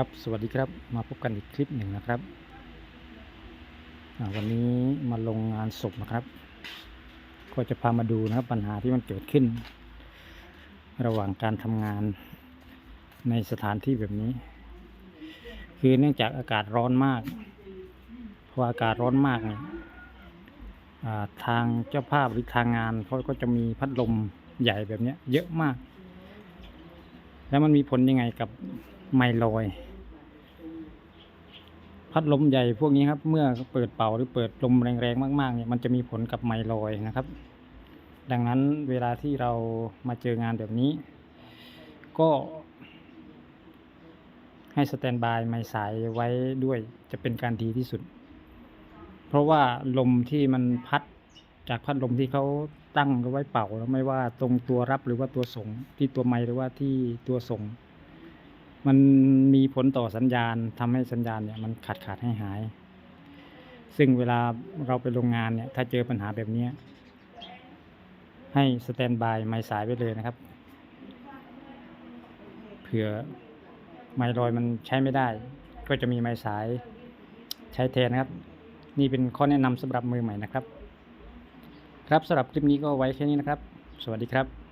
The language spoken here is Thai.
ครับสวัสดีครับมาพบกันอีกคลิปหนึ่งนะครับวันนี้มาลงงานศพนะครับ ก็จะพามาดูนะครับปัญหาที่มันเกิดขึ้น ระหว่างการทำงานในสถานที่แบบนี้ คือเนื่องจากอากาศร้อนมากพออากาศร้อนมากเนี่ยทางเจ้าภาพหรือทางงานเขาก็จะมีพัดลมใหญ่แบบนี้เยอะมาก แล้วมันมีผลยังไงกับไมลอย พัดลมใหญ่พวกนี้ครับ เมื่อเปิดเป่าหรือเปิดลมแรงๆมากๆเนี่ยมันจะมีผลกับไมลอยนะครับ ดังนั้นเวลาที่เรามาเจองานแบบนี้ ก็ ให้สแตนบายไม้สายไว้ด้วยจะเป็นการดีที่สุด เพราะว่าลมที่มันพัดจากพัดลมที่เขาตั้งไว้เป่าแล้วไม่ว่าตรงตัวรับหรือว่าตัวส่งที่ตัวไม้หรือว่าที่ตัวส่ง มันมีผลต่อสัญญาณทำให้สัญญาณเนี่ยมันขาดขาดให้หาย ซึ่งเวลาเราไปโรงงานเนี่ยถ้าเจอปัญหาแบบนี้ให้สแตนบายไม้สายไว้เลยนะครับเผื่อไม้ลอยมันใช้ไม่ได้ ก็จะมีไม้สายใช้แทนนะครับ นี่เป็นข้อแนะนำสำหรับมือใหม่นะครับ ครับสำหรับคลิปนี้ก็ไว้แค่นี้นะครับ สวัสดีครับ